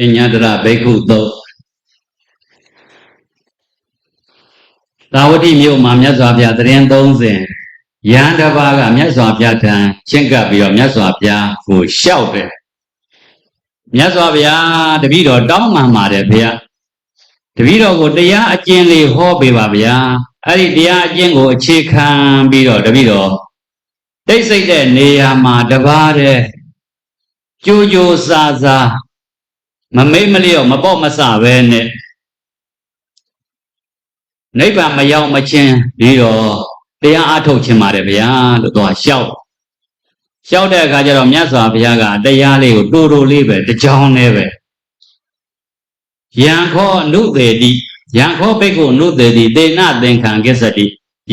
အညတရဘိက္ခုသုတ်သာဝတိမြို့မှာမြတ်စွာဘုရားတရင်30ရဟန်းတစ်ပါးကမြတ်စွာဘုရားထံချင့်ကပ်ပြီးတော့မြတ်စွာဘုရားကိုလျှောက်တယ်မြတ်စွာဘုရားတပည့်တော်တောင်းပန်ပါတယ်ဘုရားတပည့်တော်ကိုတရားအကျဉ်းလေးဟောပေးပါဗျာအဲ့ဒီတရားအကျဉ်းကိုအခြေခံပြီးတော့တပည့်တော်တိတ်ဆိတ်တဲ့နေရာမှာတပါးတဲ့ကြိုးကြိုးစားစား မမိတ်မလျော့မပေါ့မဆပဲနဲ့နိဗ္ဗာန်မရောက်မချင်းပြီးတော့တရားအထုတ်ခြင်းပါတယ်ဗျာလို့သွားလျှောက်လျှောက်တဲ့အခါကျတော့မြတ်စွာဘုရားကတရားလေးကိုတိုးတိုးလေးပဲတကြောင်းလေးပဲယံခောနုသေတိယံခောဘိက္ခုနုသေတိတေနသင်္ခံကိစ္စတိ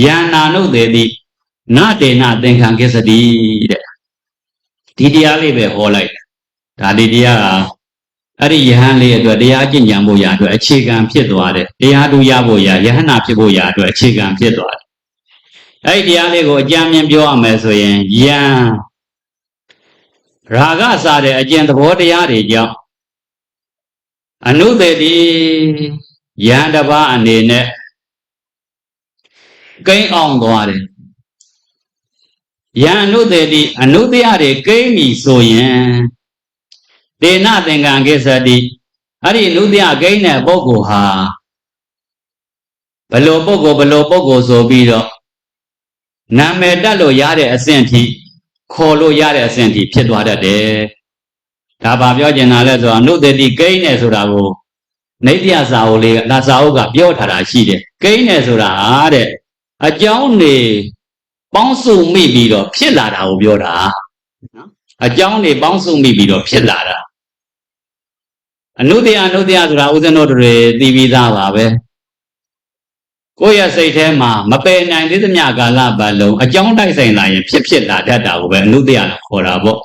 ယန္နာနုသေတိနတေနသင်္ခံကိစ္စတိတဲ့ဒီတရားလေးပဲဟောလိုက်ဒါဒီတရားက အဲ့ဒီယဟန်လေးအတွက်တရားကျင့်ကြံဖို့ရအတွက်အခြေခံဖြစ်သွားတယ်တရားတူရဖို့ရယဟနာဖြစ်ဖို့ရအတွက်အခြေခံဖြစ်သွားတယ်အဲ့ဒီတရားလေးကိုအကြံဉာဏ်ပြောရမယ်ဆိုရင်ယံရာဂစားတဲ့အကျင့်သဘောတရားတွေကြောင့်အနုသေတိယံတစ်ပါးအနေနဲ့ကိန်းအောင်သွားတယ်ယံအနုသေတိအနုတရားတွေကိန်းပြီဆိုရင် ဒေနသင်္ကံကိစ္စတိအဲ့ဒီနုတရားကိန်းတဲ့ပုဂ္ဂိုလ်ဟာဘလို့ပုဂ္ဂိုလ်ဘလို့ပုဂ္ဂိုလ်ဆိုပြီးတော့နာမည်တက်လို့ရတဲ့အဆင့်ထိခေါ်လို့ရတဲ့အဆင့်ထိဖြစ်သွားတတ်တယ်ဒါပါပြောကျင်တာလဲဆိုတော့အနုသေတိကိန်းနဲ့ဆိုတာကိုနေတရားစာအုပ်လေးကဒါစာအုပ်ကပြောထားတာရှိတယ်ကိန်းနဲ့ဆိုတာဟာတဲ့အကြောင်းနေပေါင်းစုမိပြီးတော့ဖြစ်လာတာကိုပြောတာနော်အကြောင်းနေပေါင်းစုမိပြီးတော့ဖြစ်လာတာ အနုတရားအနုတရားဆိုတာဥစ္စနောတွေသိပြီးသားပါပဲကိုယ့်ရဲ့စိတ်ထဲမှာမပယ်နိုင်သေးသမျှကာလပတ်လုံးအကြောင်းတိုက်ဆိုင်လာရင်ဖြစ်ဖြစ်လာတတ်တာကိုပဲအနုတရားလို့ခေါ်တာပေါ့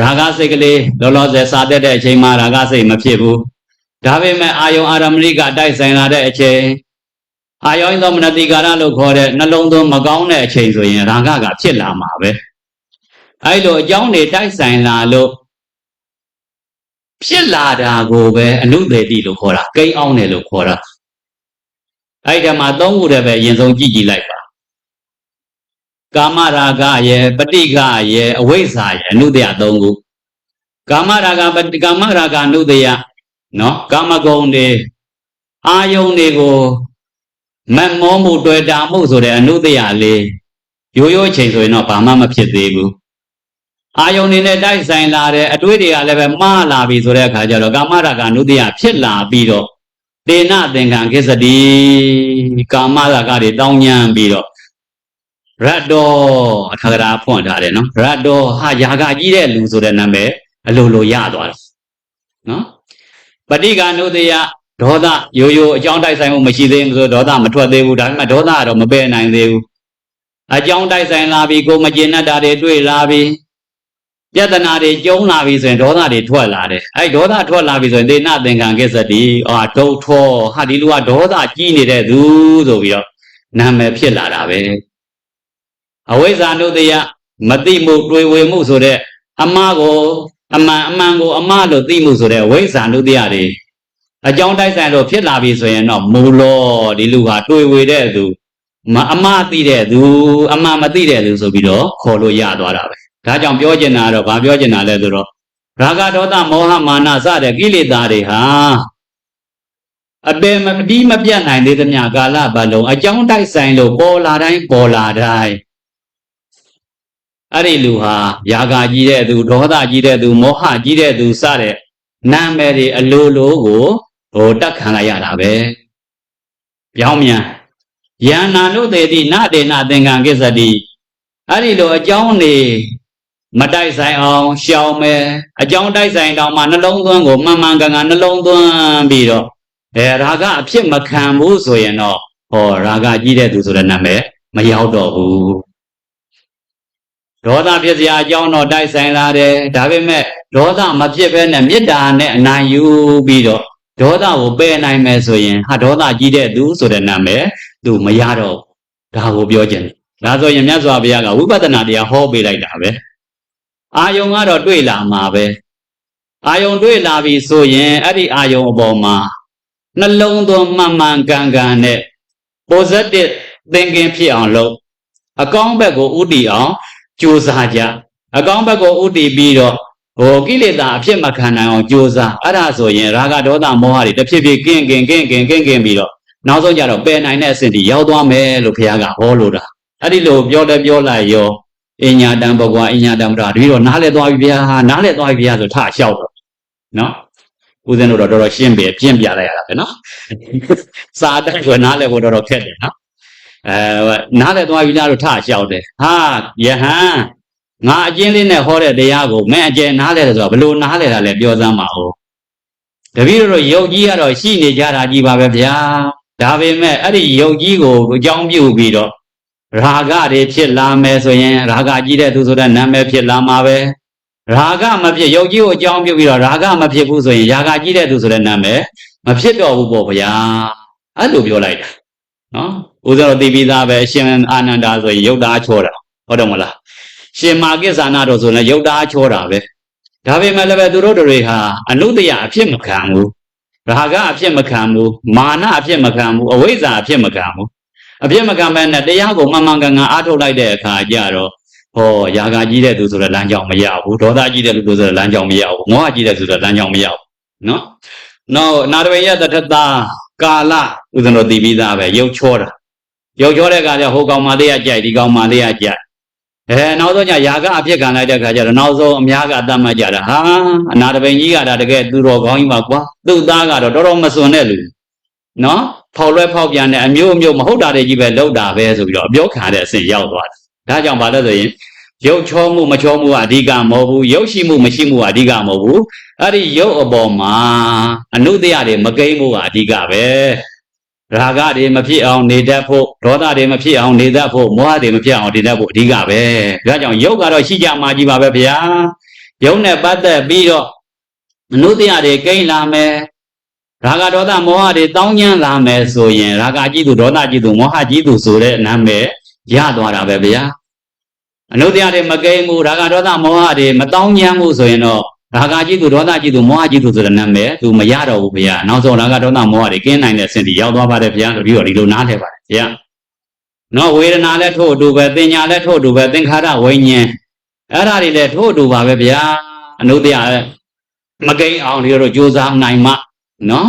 ရာဂစိတ်ကလေးလောလောဆယ်စာတက်တဲ့အချိန်မှာရာဂစိတ်မဖြစ်ဘူးဒါပေမဲ့အာယုံအာရမဏိကတိုက်ဆိုင်လာတဲ့အချိန်အာယောသောမနတိကာရလို့ခေါ်တဲ့နှလုံးသွင်းမကောင်းတဲ့အချိန်ဆိုရင်ရာဂကဖြစ်လာမှာပဲအဲ့လိုအကြောင်းတွေတိုက်ဆိုင်လာလို့ ဖြစ်လာတာကိုပဲအနုသေတိလို့ခေါ်တာကိန်းအောင်တယ်လို့ခေါ်တာအဲ့ဒီမှာသုံးခုတည်းပဲအရင်ဆုံးကြည့်ကြည့်လိုက်ပါကာမရာဂရဲ့ပဋိကရဲ့အဝိဇ္ဇာရဲ့အနုတယသုံးခုကာမရာဂပဋိကာမရာဂအနုတယနော်ကာမဂုဏ်တွေအာယုန်တွေကိုမက်မောမှုတွေ့တာမှုဆိုတဲ့အနုတယလေးရိုးရိုးချိန်ဆိုရင်တော့ဘာမှမဖြစ်သေးဘူး အာယုန်နေနဲ့တိုက်ဆိုင်လာတဲ့အတွေးတွေကလည်းပဲမှားလာပြီဆိုတဲ့အခါကျတော့ကာမရာဂအနုတယဖြစ်လာပြီးတော့တေနသင်္ကံကိစ္စတိကာမရာဂတွေတောင်းညံပြီးတော့ရတ္တောအထာဂရာဖွင့်ထားတယ်နော်ရတ္တောဟာယာဂကြီးတဲ့လူဆိုတဲ့နာမည်အလိုလိုရသွားတယ်နော်ပဋိက္ခဏုတယဒေါသရိုးရိုးအကြောင်းတိုက်ဆိုင်မှုမရှိသေးဘူးဆိုဒေါသမထွက်သေးဘူးဒါပေမဲ့ဒေါသကတော့မပယ်နိုင်သေးဘူးအကြောင်းတိုက်ဆိုင်လာပြီကိုမကျေနပ်တာတွေတွေ့လာပြီ ပြဿနာတွေကျုံလာပြီဆိုရင်ဒေါသတွေထွက်လာတယ်အဲဒေါသထွက်လာပြီဆိုရင်သေနသင်္ကံကိစ္စတိအာဒုတ်ထောဟာဒီလူကဒေါသကြီးနေတဲ့သူဆိုပြီးတော့နာမည်ဖြစ်လာတာပဲအဝိဇ္ဇာနုတယမတိမှုတွေ့ဝေမှုဆိုတဲ့အမှားကိုအမှန်အမှန်ကိုအမှားလို့သိမှုဆိုတဲ့ဝိဇ္ဇာနုတယတွေအကြောင်းတိုက်ဆိုင်လို့ဖြစ်လာပြီဆိုရင်တော့မူလောဒီလူဟာတွေ့ဝေတဲ့သူမအမှားသိတဲ့သူအမှားမသိတဲ့သူဆိုပြီးတော့ခေါ်လို့ရသွားတာပဲ ဒါကြောင့်ပြောချင်တာကတော့ဘာပြောချင်တာလဲဆိုတော့ရာဂဒေါသမောဟမာနစတဲ့ကိလေသာတွေဟာအပင်မပြီးမပြတ်နိုင်သေးသမျှကာလပတ်လုံးအကြောင်းတိုက်ဆိုင်လို့ပေါ်လာတိုင်းပေါ်လာတိုင်းအဲ့ဒီလူဟာຢာကာကြီးတဲ့သူဒေါသကြီးတဲ့သူမောဟကြီးတဲ့သူစတဲ့နာမည်တွေအလိုလိုကိုဟိုတက်ခံလိုက်ရတာပဲပြောင်းမြန်ယန္နာနုသေတိနတေနသင်္ကံကိစ္စတိအဲ့ဒီလိုအကြောင်းနေ မတိုက်ဆိုင်အောင်ရှောင်မယ်အကြောင်းတိုက်ဆိုင်တောင်မှနှလုံးသွင်းကိုမှန်မှန်ကန်ကန်နှလုံးသွင်းပြီးတော့အဲရာဂအဖြစ်မခံဘူးဆိုရင်တော့ဟောရာဂကြီးတဲ့သူဆိုတဲ့နာမည်မရောက်တော့ဘူးဒေါသဖြစ်စရာအကြောင်းတော့တိုက်ဆိုင်လာတယ်ဒါပေမဲ့ဒေါသမဖြစ်ဘဲနဲ့မေတ္တာနဲ့အနိုင်ယူပြီးတော့ဒေါသကိုပယ်နိုင်မယ်ဆိုရင်ဟာဒေါသကြီးတဲ့သူဆိုတဲ့နာမည်သူမရတော့ဒါကိုပြောခြင်းဒါဆိုရင်မြတ်စွာဘုရားကဝိပဿနာတရားဟောပေးလိုက်တာပဲ အာယုံကတော့တွေ့လာမှာပဲအာယုံတွေ့လာပြီဆိုရင်အဲ့ဒီအာယုံအပေါ်မှာနှလုံးသွင်းမှန်မှန်ကန်ကန်နဲ့ positive thinking ဖြစ်အောင်လုပ်အကောင်းဘက်ကိုဥတည်အောင်ကြိုးစားကြအကောင်းဘက်ကိုဥတည်ပြီးတော့ဟိုကိလေသာအဖြစ်မခံနိုင်အောင်ကြိုးစားအဲ့ဒါဆိုရင်ရာဂဒေါသမောဟတွေတစ်ဖြည်းဖြည်းကင်းကင်းကင်းကင်းကင်းကင်းပြီးတော့နောက်ဆုံးကြတော့ပယ်နိုင်တဲ့အဆင့်ထိရောက်သွားမယ်လို့ဘုရားကဟောလို့တာအဲ့ဒီလိုပြောတယ်ပြောလိုက်ရော အညာတံဘဂဝါအညာတံပဒတပည့်တော့နားလဲသွားပြီဗျာနားလဲသွားပြီဗျာဆိုထလျှောက်တော့နော်ဦးဇင်းတို့တော့တော်တော်ရှင်းပြပြင်းပြလိုက်ရတာပဲနော်စာတက်ဆိုနားလဲဖို့တော်တော်ခက်တယ်နော်အဲနားလဲသွားပြီလားလို့ထလျှောက်တယ်ဟာယဟန်ငါအကျဉ်းလေးနဲ့ဟောတဲ့တရားကိုမင်းအကျဉ်းနားလဲတယ်ဆိုတော့ဘလို့နားလဲတာလဲပြောစမ်းပါဦးတပည့်တို့ယုတ်ကြီးကတော့ရှိနေကြတာကြီးပါပဲဗျာဒါပေမဲ့အဲ့ဒီယုတ်ကြီးကိုအကြောင်းပြုပြီးတော့ ရာဂတွေဖြစ်လာမယ်ဆိုရင်ရာဂကြီးတဲ့သူဆိုတဲ့နာမည်ဖြစ်လာမှာပဲရာဂမဖြစ်ယုတ်ကြီးကိုအကြောင်းပြုပြီးတော့ရာဂမဖြစ်ဘူးဆိုရင်ရာဂကြီးတဲ့သူဆိုတဲ့နာမည်မဖြစ်တော့ဘူးပေါ့ဗျာအဲ့လိုပြောလိုက်တာနော်ဦးဇောသိပြီးသားပဲအရှင်အာနန္ဒာဆိုရင်ယုတ်တာချောတာဟုတ်တယ်မလားရှင်မာကိစ္ဆာနာတော်ဆိုရင်ယုတ်တာချောတာပဲဒါပေမဲ့လည်းပဲသူတို့တွေဟာအနုတ္တယအဖြစ်မခံဘူးရာဂအဖြစ်မခံဘူးမာနအဖြစ်မခံဘူးအဝိဇ္ဇာအဖြစ်မခံဘူး အပြစ်မကံမဲ့နဲ့တရားကိုမှန်မှန်ကန်ကန်အားထုတ်လိုက်တဲ့အခါကျတော့ဟောယာကကြီးတဲ့သူဆိုတဲ့လမ်းကြောင်းမရဘူးဒေါသကြီးတဲ့လူဆိုတဲ့လမ်းကြောင်းမရဘူးမောဟကြီးတဲ့သူဆိုတဲ့လမ်းကြောင်းမရဘူးနော်နောက်နာရဝယတထတာကာလဥဒ္ဒနောတည်ပြီးသားပဲရုပ်ချောတာရုပ်ချောတဲ့အခါကျဟိုကောင်မလေးကကြိုက်ဒီကောင်မလေးကကြိုက်အဲနောက်ဆုံးညယာကအဖြစ်ခံလိုက်တဲ့အခါကျတော့နောက်ဆုံးအများကအတတ်မှတ်ကြတာဟာအနာတပိန်ကြီးကဒါတကယ်သူတော်ကောင်းကြီးပါကွာသူ့သားကတော့တော်တော်မစွန်တဲ့လူနော် ဖောက်လွဲဖောက်ပြန်တဲ့အမျိုးအမျိုးမဟုတ်တာတွေကြီးပဲလောက်တာပဲဆိုပြီးတော့အပြောခံတဲ့အဆင့်ရောက်သွားတယ်။ဒါကြောင့်ဘာလဲဆိုရင်ရုပ်ချောမှုမချောမှုကအဓိကမဟုတ်ဘူးရုပ်ရှိမှုမရှိမှုကအဓိကမဟုတ်ဘူးအဲ့ဒီရုပ်အပေါ်မှာအနုတ္တရတွေမကိမ့်မှုကအဓိကပဲရာဂတွေမဖြစ်အောင်နေတတ်ဖို့ဒေါသတွေမဖြစ်အောင်နေတတ်ဖို့မောဟတွေမဖြစ်အောင်နေတတ်ဖို့အဓိကပဲဒါကြောင့်ရုပ်ကတော့ရှိကြမှာကြီးပါပဲဗျာရုပ်နဲ့ပတ်သက်ပြီးတော့အနုတ္တရတွေကိမ့်လာမယ် ရာဂဒေါသမောဟတွေတောင်းကျမ်းလာမယ်ဆိုရင်ရာဂကြီးသူဒေါသကြီးသူမောဟကြီးသူဆိုတဲ့နာမည်ရသွားတာပဲဗျာအနုတ္တရတွေမကိန်းဘူးရာဂဒေါသမောဟတွေမတောင်းကျမ်းဘူးဆိုရင်တော့ရာဂကြီးသူဒေါသကြီးသူမောဟကြီးသူဆိုတဲ့နာမည်သူမရတော့ဘူးဗျာနောက်ဆုံးရာဂဒေါသမောဟတွေကင်းနိုင်တဲ့ဆင့်တီရောက်သွားပါတယ်ဗျာဆိုပြီးတော့ဒီလိုနားလဲပါတယ်ဗျာနော်ဝေဒနာလည်းထို့အတူပဲသင်ညာလည်းထို့အတူပဲသင်္ခါရဝိညာဉ်အဲ့ဒါတွေလည်းထို့အတူပါပဲဗျာအနုတ္တရမကိန်းအောင်ဒီလိုကြိုးစားနိုင်မှ နော်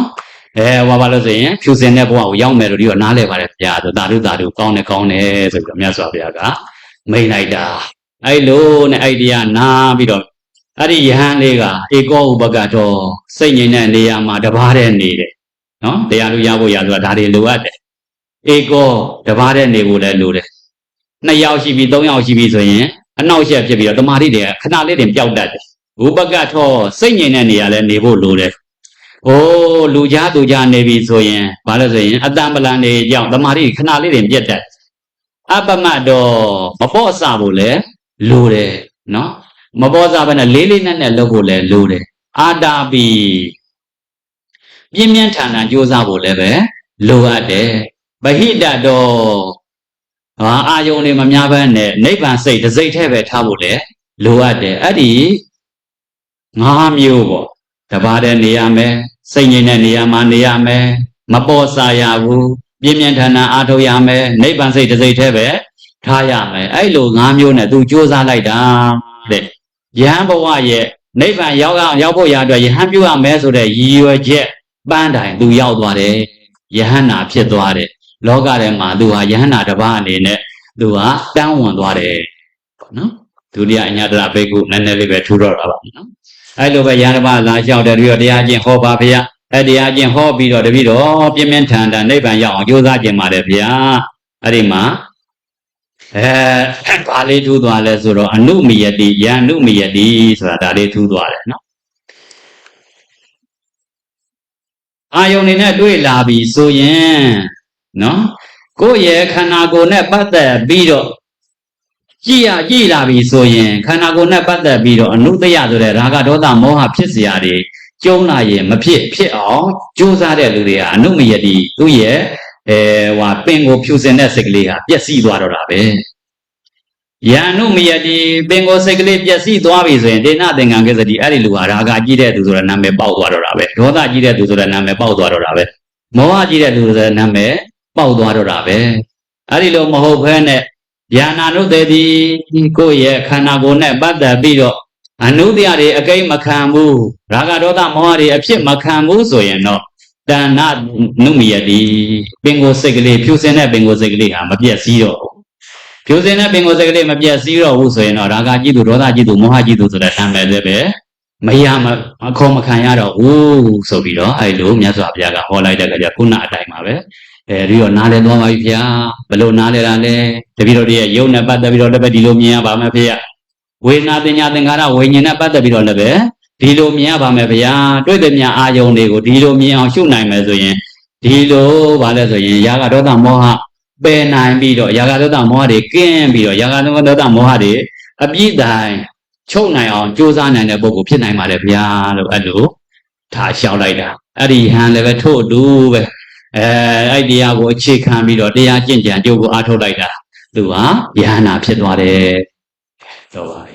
အဲဟောပါလို့ဆိုရင်ဖြူစင်တဲ့ဘဝကိုရောက်မယ်လို့ဒီတော့နားလဲပါတယ်ဗျာဆိုသာဓုသာဓုကောင်းတယ်ကောင်းတယ်ဆိုပြီးတော့မြတ်စွာဘုရားကမိန်လိုက်တာအဲ့လိုနဲ့အဲ့ဒီကနားပြီးတော့အဲ့ဒီယဟန်လေးကဧကောဥပကတော့စိတ်ငြိမ်တဲ့နေရာမှာတပါးတည်းနေတယ်နော်တရားလူရဖို့ရဆိုတာဒါတွေလိုအပ်တယ်ဧကောတပါးတည်းနေဖို့လည်းလိုတယ်နှစ်ယောက်ရှိပြီသုံးယောက်ရှိပြီဆိုရင်အနောက်ရှက်ဖြစ်ပြီးတော့တမာတိတွေကခဏလေးတင်ပျောက်တတ်တယ်ဥပကထောစိတ်ငြိမ်တဲ့နေရာလဲနေဖို့လိုတယ်။ အိုးလူကြားသူကြားနေပြီဆိုရင်ဘာလဲဆိုရင်အတံပလန်နေကြောင့်တမာတိခဏလေးတင်ပြတ်တတ်အပမတ်တော့မပေါ့ဆဖို့လဲလိုတယ်နော်မပေါ့ဆဘဲနဲ့လေးလေးနက်နက်လုပ်ဖို့လဲလိုတယ်အာတာပီပြင်းပြင်းထန်ထန်ကြိုးစားဖို့လည်းပဲလိုအပ်တယ်ဗဟိတတော့ဟာအာယုန်တွေမများဘဲနဲ့နိဗ္ဗာန်စိတ်တစ်စိတ်ထဲပဲထားဖို့လဲလိုအပ်တယ်အဲ့ဒီငါးမျိုးပေါ့ တပါးတည်းနေရမယ်စိတ်ငြိမ်တဲ့နေရာမှာနေရမယ်မပေါ်စာရဘူးပြင်းပြင်းထန်ထန်အားထုတ်ရမယ်နိဗ္ဗာန်စိတ်တစ်စိတ်တည်းပဲထားရမယ်အဲ့လို၅မျိုးနဲ့သူကြိုးစားလိုက်တာတဲ့ယဟန်ဘဝရဲ့နိဗ္ဗာန်ရောက်အောင်ရောက်ဖို့ရအတွက်ယဟန်ပြုရမယ်ဆိုတဲ့ရည်ရွယ်ချက်ပန်းတိုင်သူရောက်သွားတယ်ယဟန်နာဖြစ်သွားတယ်လောကထဲမှာသူဟာယဟန်နာတစ်ပါးအနေနဲ့သူဟာတန်းဝင်သွားတယ်ပေါ့နော်ဒုတိယအညာတရာဘိက္ခုနည်းနည်းလေးပဲထူတော့တာပါနော် အဲ့လိုပဲရဟန်းတစ်ပါးလာလျှောက်တယ်ပြီးတော့တရားချင်းဟောပါဗျာအဲ့တရားချင်းဟောပြီးတော့တပည့်တော်ပြင်းပြင်းထန်ထန်နိဗ္ဗာန်ရောက်အောင်ကြိုးစားခြင်းပါတယ်ဗျာအဲ့ဒီမှာအဲဘာလေးထူးသွားလဲဆိုတော့အနုမယတိယန္နုမယတိဆိုတာဒါလေးထူးသွားတယ်နော်အာယုန်နေနဲ့တွေ့လာပြီဆိုရင်နော်ကိုယ့်ရဲ့ခန္ဓာကိုယ်နဲ့ပတ်သက်ပြီးတော့ ကြည်ရကြည်လာပြီဆိုရင်ခန္ဓာကိုယ်နဲ့ပတ်သက်ပြီးတော့အနုတ္တရဆိုတဲ့ရာဂဒေါသမောဟဖြစ်စရာတွေကျုံလာရင်မဖြစ်ဖြစ်အောင်ကြိုးစားတဲ့လူတွေကအနုမယတိသူ့ရဲ့အဲဟိုပင်ကိုဖြူစင်တဲ့စိတ်ကလေးဟာပျက်စီးသွားတော့တာပဲယံနုမယတိပင်ကိုစိတ်ကလေးပျက်စီးသွားပြီဆိုရင်ဒေနသင်္ကံကစ္စတိအဲ့ဒီလူဟာရာဂကြည့်တဲ့သူဆိုတဲ့နာမည်ပေါက်သွားတော့တာပဲဒေါသကြည့်တဲ့သူဆိုတဲ့နာမည်ပေါက်သွားတော့တာပဲမောဟကြည့်တဲ့သူဆိုတဲ့နာမည်ပေါက်သွားတော့တာပဲအဲ့ဒီလိုမဟုတ်ဘဲနဲ့ ယန္နာနုတေတိကိုယ့်ရဲ့ခန္ဓာကိုယ်နဲ့ပတ်သက်ပြီးတော့အနုတ္တရတွေအကိမ့်မခံဘူးရာဂဒေါသမောဟတွေအဖြစ်မခံဘူးဆိုရင်တော့တဏ္ဏနုမယတိပင်ကိုယ်စိတ်ကလေးဖြူစင်တဲ့ပင်ကိုယ်စိတ်ကလေးဟာမပြည့်စည်တော့ဘူးဖြိုးစင်တဲ့ပင်ကိုယ်စိတ်ကလေးမပြတ်စည်းတော့ဘူးဆိုရင်တော့ရာဂကြီးသူဒေါသကြီးသူမောဟကြီးသူဆိုတဲ့နာမည်လည်းပဲမရမအခေါ်မခံရတော့ဘူးဆိုပြီးတော့အဲ့လိုမြတ်စွာဘုရားကဟောလိုက်တဲ့ကြခုနအတိုင်းပါပဲ အဲဒီတော့နားလဲသွားပါပြီဖေ။ဘယ်လိုနားလဲတာလဲတပည့်တော်တွေရဲ့ယုံနဲ့ပတ်သက်ပြီးတော့လည်းပဲဒီလိုမြင်ရပါမယ်ဖေ။ဝေဒနာတင်ညာသင်္ခါရဝိညာဉ်နဲ့ပတ်သက်ပြီးတော့လည်းပဲဒီလိုမြင်ရပါမယ်ဖေ။တွေ့တဲ့မြအာယုံတွေကိုဒီလိုမြင်အောင်ရှုနိုင်မယ်ဆိုရင်ဒီလိုဗာလဲဆိုရင်ရာဂဒေါသမောဟပယ်နိုင်ပြီးတော့ယာဂဒေါသမောဟတွေကင်းပြီးတော့ယာဂဒေါသမောဟတွေအပြည့်တိုင်းချုပ်နိုင်အောင်ကြိုးစားနိုင်တဲ့ပုဂ္ဂိုလ်ဖြစ်နိုင်ပါတယ်ဗျာလို့အဲ့လိုထားလျှောက်လိုက်တာအဲ့ဒီဟန်လည်းပဲထို့အတူပဲ အဲအဲ့ဒီတရားကိုအခြေခံပြီးတော့တရားကျင့်ကြံကြိုးကိုအားထုတ်လိုက်တာသူဟာယဟနာဖြစ်သွားတယ်တော့ပါပြီ